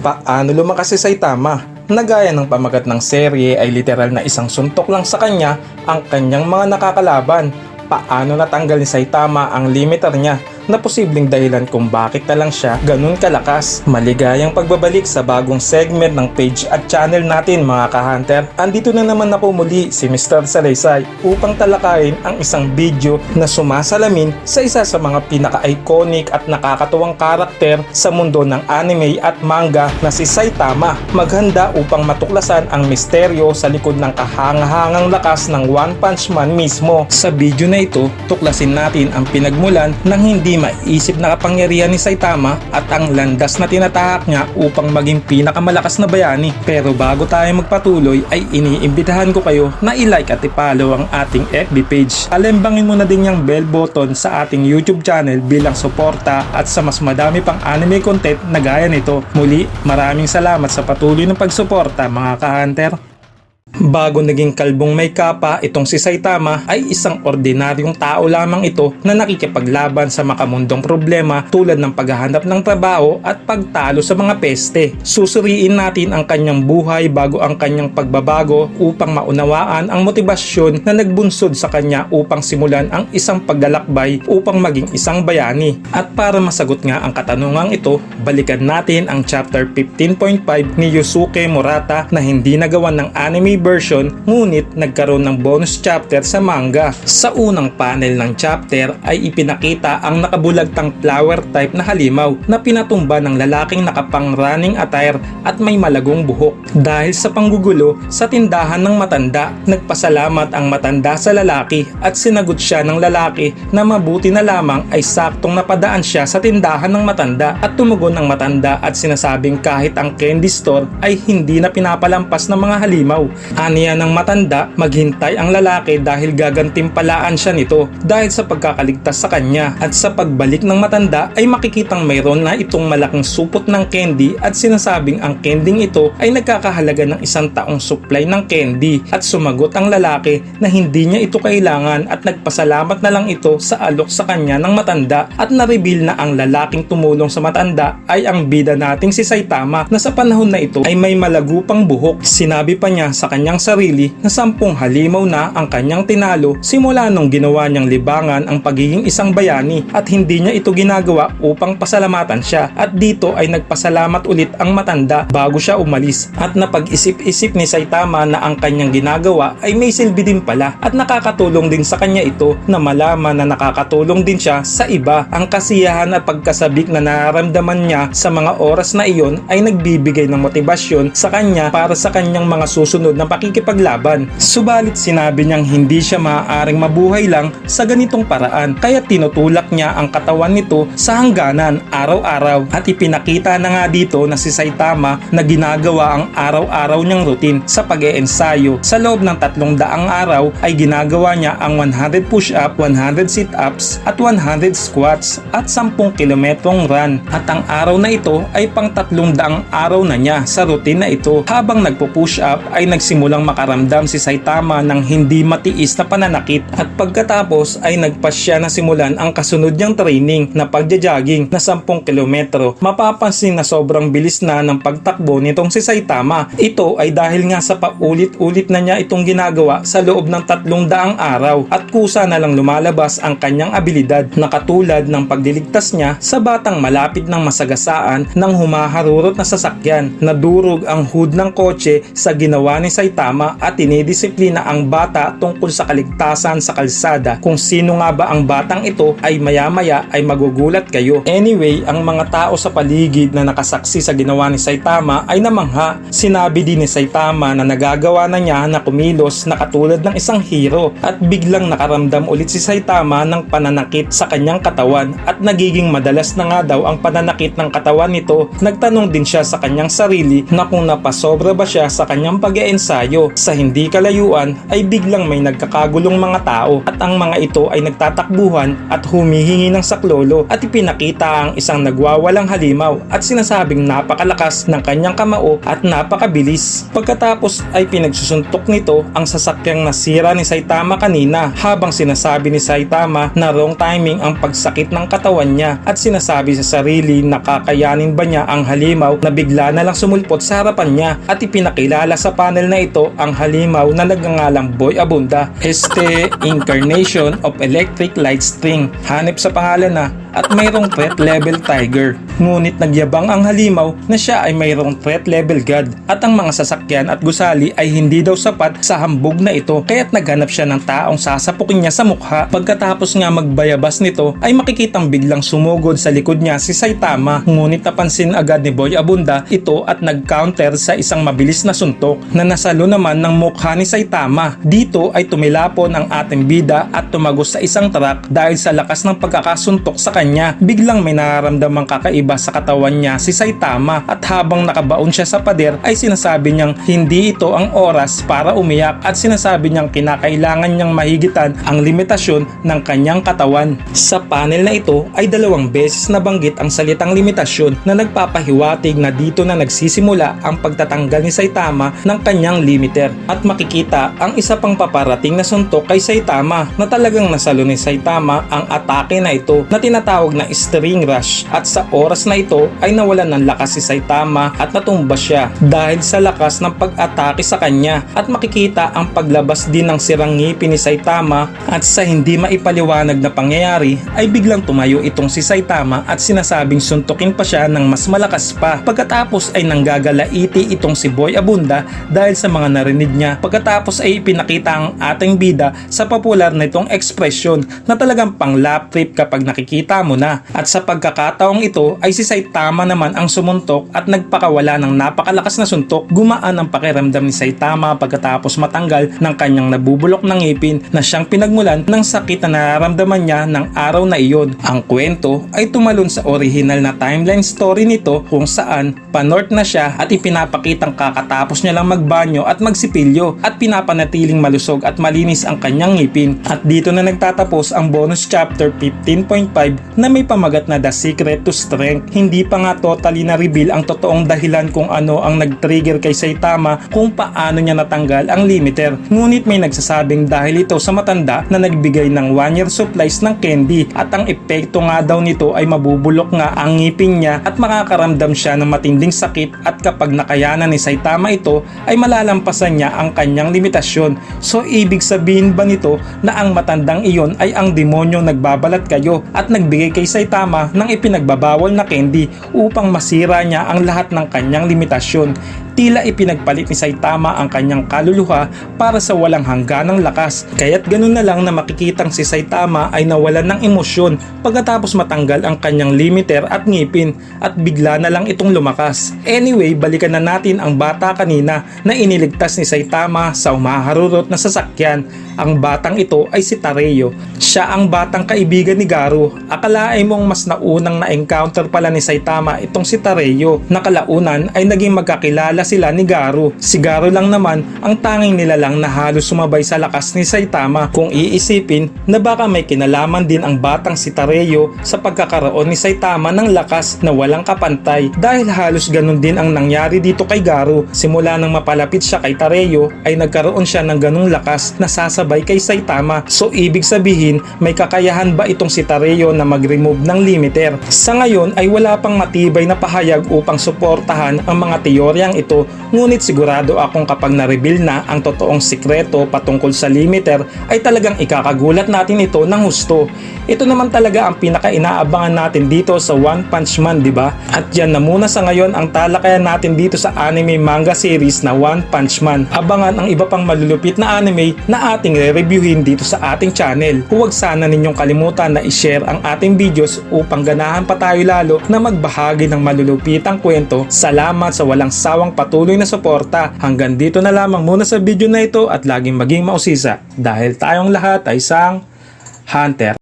Paano lumakas si Saitama? Nagaya ng pamagat ng serye ay literal na isang suntok lang sa kanya ang kanyang mga nakakalaban. Paano natanggal ni Saitama ang limiter niya na posibleng dahilan kung bakit na lang siya ganun kalakas. Maligayang pagbabalik sa bagong segment ng page at channel natin mga ka-hunter. Andito na naman ako muli si Mr. Salaysay upang talakayin ang isang video na sumasalamin sa isa sa mga pinaka-iconic at nakakatuwang karakter sa mundo ng anime at manga na si Saitama. Maghanda upang matuklasan ang misteryo sa likod ng kahangahangang lakas ng One Punch Man mismo. Sa video na ito, tuklasin natin ang pinagmulan ng hindi maisip na kapangyarihan ni Saitama at ang landas na tinatahak niya upang maging pinakamalakas na bayani. Pero bago tayo magpatuloy ay iniimbitahan ko kayo na i-like at i-follow ang ating FB page. Alembangin mo na din yung bell button sa ating YouTube channel bilang suporta at sa mas madami pang anime content na gaya nito. Muli, maraming salamat sa patuloy ng pagsuporta mga ka-hunter. Bago naging kalbong may kapa, itong si Saitama ay isang ordinaryong tao lamang ito na nakikipaglaban sa makamundong problema tulad ng paghahanap ng trabaho at pagtalo sa mga peste. Susuriin natin ang kanyang buhay bago ang kanyang pagbabago upang maunawaan ang motibasyon na nagbunsod sa kanya upang simulan ang isang paglalakbay upang maging isang bayani. At para masagot nga ang katanungang ito, balikan natin ang chapter 15.5 ni Yusuke Murata na hindi nagawa ng anime version ngunit nagkaroon ng bonus chapter sa manga. Sa unang panel ng chapter ay ipinakita ang nakabulagtang flower type na halimaw na pinatumba ng lalaking nakapang running attire at may malagong buhok. Dahil sa panggugulo sa tindahan ng matanda, nagpasalamat ang matanda sa lalaki at sinagot siya ng lalaki na mabuti na lamang ay saktong napadaan siya sa tindahan ng matanda at tumugon ang matanda at sinasabing kahit ang candy store ay hindi na pinapalampas ng mga halimaw. Aniya ng matanda, maghintay ang lalaki dahil gagantimpalaan siya nito dahil sa pagkakaligtas sa kanya at sa pagbalik ng matanda ay makikitang mayroon na itong malaking supot ng candy at sinasabing ang kending ito ay nagkakahalaga ng isang taong supply ng candy at sumagot ang lalaki na hindi niya ito kailangan at nagpasalamat na lang ito sa alok sa kanya ng matanda at na-reveal na ang lalaking tumulong sa matanda ay ang bida nating si Saitama na sa panahon na ito ay may malagupang buhok. Sinabi pa niya sa kanyang sarili na sampung halimaw na ang kanyang tinalo simula nung ginawa niyang libangan ang pagiging isang bayani at hindi niya ito ginagawa upang pasalamatan siya. At dito ay nagpasalamat ulit ang matanda bago siya umalis at napag-isip-isip ni Saitama na ang kanyang ginagawa ay may silbi din pala at nakakatulong din sa kanya ito na malaman na nakakatulong din siya sa iba. Ang kasiyahan at pagkasabik na nararamdaman niya sa mga oras na iyon ay nagbibigay ng motibasyon sa kanya para sa kanyang mga susunod na pakikipaglaban. Subalit sinabi niyang hindi siya maaaring mabuhay lang sa ganitong paraan kaya tinutulak niya ang katawan nito sa hangganan araw-araw at ipinakita na nga dito na si Saitama na ginagawa ang araw-araw niyang routine sa pag-eensayo. Sa loob ng tatlong daang araw ay ginagawa niya ang 100 push-up, 100 sit-ups at 100 squats at 10 kilometrong run. At ang araw na ito ay pang tatlong daang araw na niya sa routine na ito. Habang nagpo-push up ay nagsimulang makaramdam si Saitama ng hindi matiis na pananakit at pagkatapos ay nagpasya na simulan ang kasunod niyang training na pagja-jogging na 10 kilometro. Mapapansin na sobrang bilis na ng pagtakbo nitong si Saitama. Ito ay dahil nga sa paulit-ulit na niya itong ginagawa sa loob ng tatlong daang araw at kusa na lang lumalabas ang kanyang abilidad na katulad ng pagdiligtas niya sa batang malapit ng masagasaan ng humaharurot na sasakyan. Nadurog ang hood ng kotse sa ginawa ni Saitama at tinidisiplina ang bata tungkol sa kaligtasan sa kalsada. Kung sino nga ba ang batang ito ay maya-maya ay magugulat kayo. Anyway, ang mga tao sa paligid na nakasaksi sa ginawa ni Saitama ay namangha. Sinabi din ni Saitama na nagagawa na niya na kumilos na katulad ng isang hero at biglang nakaramdam ulit si Saitama ng pananakit sa kanyang katawan at nagiging madalas na nga daw ang pananakit ng katawan nito. Nagtanong din siya sa kanyang sarili na kung napasobra ba siya sa kanyang pag tayo. Sa hindi kalayuan ay biglang may nagkakagulong mga tao at ang mga ito ay nagtatakbuhan at humihingi ng saklolo at ipinakita ang isang nagwawalang halimaw at sinasabing napakalakas ng kanyang kamao at napakabilis. Pagkatapos ay pinagsusuntok nito ang sasakyang nasira ni Saitama kanina habang sinasabi ni Saitama na wrong timing ang pagsakit ng katawan niya at sinasabi sa sarili na kakayanin ba niya ang halimaw na bigla na lang sumulpot sa harapan niya at ipinakilala sa panel na ito ang halimaw na nagngangalang Boy Abunda. Este Incarnation of Electric Light String. Hanip sa pangalan na at mayroong threat level tiger. Ngunit nagyabang ang halimaw na siya ay mayroong threat level god at ang mga sasakyan at gusali ay hindi daw sapat sa hambog na ito kaya't naghanap siya ng taong sasapukin niya sa mukha. Pagkatapos nga magbayabas nito ay makikitang biglang sumugod sa likod niya si Saitama ngunit napansin agad ni Boy Abunda ito at nag-counter sa isang mabilis na suntok na nasalo naman ng mukha ni Saitama. Dito ay tumilapon ang ating bida at tumagos sa isang truck dahil sa lakas ng pagkakasuntok sa kanya. Biglang may nararamdamang kakaiba sa katawan niya si Saitama at habang nakabaon siya sa pader ay sinasabi niyang hindi ito ang oras para umiyak at sinasabi niyang kinakailangan niyang mahigitan ang limitasyon ng kanyang katawan. Sa panel na ito ay dalawang beses nabanggit ang salitang limitasyon na nagpapahiwatig na dito na nagsisimula ang pagtatanggal ni Saitama ng kanyang limiter at makikita ang isa pang paparating na suntok kay Saitama na talagang nasalo ni Saitama ang atake na ito na tinatawag na string rush at sa oras na ito ay nawalan ng lakas si Saitama at natumba siya dahil sa lakas ng pag-atake sa kanya at makikita ang paglabas din ng sirang ngipin ni Saitama at sa hindi maipaliwanag na pangyayari ay biglang tumayo itong si Saitama at sinasabing suntukin pa siya ng mas malakas pa. Pagkatapos ay nanggagalaiti itong si Boy Abunda dahil sa mga narinig niya. Pagkatapos ay ipinakita ang ating bida sa popular na itong ekspresyon na talagang pang lap trip kapag nakikita mo na. At sa pagkakataong ito ay si Saitama naman ang sumuntok at nagpakawala ng napakalakas na suntok. Gumaan ang pakiramdam ni Saitama pagkatapos matanggal ng kanyang nabubulok na ngipin na siyang pinagmulan ng sakit na nararamdaman niya ng araw na iyon. Ang kwento ay tumalon sa original na timeline story nito kung saan panort na siya at ipinapakitang kakatapos niya lang magbanyo at magsipilyo at pinapanatiling malusog at malinis ang kanyang ngipin. At dito na nagtatapos ang bonus chapter 15.5 na may pamagat na The Secret to Strength. Hindi pa nga totally na reveal ang totoong dahilan kung ano ang nag-trigger kay Saitama kung paano niya natanggal ang limiter. Ngunit may nagsasabing dahil ito sa matanda na nagbigay ng 1 year supplies ng candy at ang epekto nga daw nito ay mabubulok nga ang ngipin niya at makakaramdam siya ng matinding sakit at kapag nakayanan ni Saitama ito ay malalampasan niya ang kanyang limitasyon. So ibig sabihin ba nito na ang matandang iyon ay ang demonyo nagbabalat kayo at nagbigay kay Saitama ng ipinagbabawal na candy upang masira niya ang lahat ng kanyang limitasyon. Tila ipinagpalit ni Saitama ang kanyang kaluluha para sa walang hangganang lakas. Kaya't ganun na lang na makikitang si Saitama ay nawalan ng emosyon pagkatapos matanggal ang kanyang limiter at ngipin at bigla na lang itong lumakas. Anyway, balikan na natin ang bata kanina na iniligtas ni Saitama sa umaharurot na sasakyan. Ang batang ito ay si Tareyo. Siya ang batang kaibigan ni Garu. Akalain mong mas naunang na-encounter pala ni Saitama itong si Tareyo. Nakalaunan ay naging magkakilala sila ni Garu. Si Garu lang naman ang tanging nilalang na halos sumabay sa lakas ni Saitama kung iisipin na baka may kinalaman din ang batang si Tareyo sa pagkakaroon ni Saitama ng lakas na walang kapantay dahil halos ganun din ang nangyari dito kay Garu. Simula nang mapalapit siya kay Tareyo ay nagkaroon siya ng ganung lakas na sasabay kay Saitama. So ibig sabihin may kakayahan ba itong si Tareyo na mag-remove ng limiter? Sa ngayon ay wala pang matibay na pahayag upang suportahan ang mga teoryang ito ngunit sigurado akong kapag na-reveal na ang totoong sikreto patungkol sa limiter ay talagang ikakagulat natin ito ng husto. Ito naman talaga ang pinaka-inaabangan natin dito sa One Punch Man, di ba? At yan na muna sa ngayon ang talakayan natin dito sa anime manga series na One Punch Man. Abangan ang iba pang malulupit na anime na ating re-reviewin dito sa ating channel. Huwag sana ninyong kalimutan na i-share ang ating videos upang ganahan pa tayo lalo na magbahagi ng malulupitang kwento. Salamat sa walang sawang patuloy na suporta. Hanggang dito na lamang muna sa video na ito at laging maging mausisa dahil tayong lahat ay isang Hunter.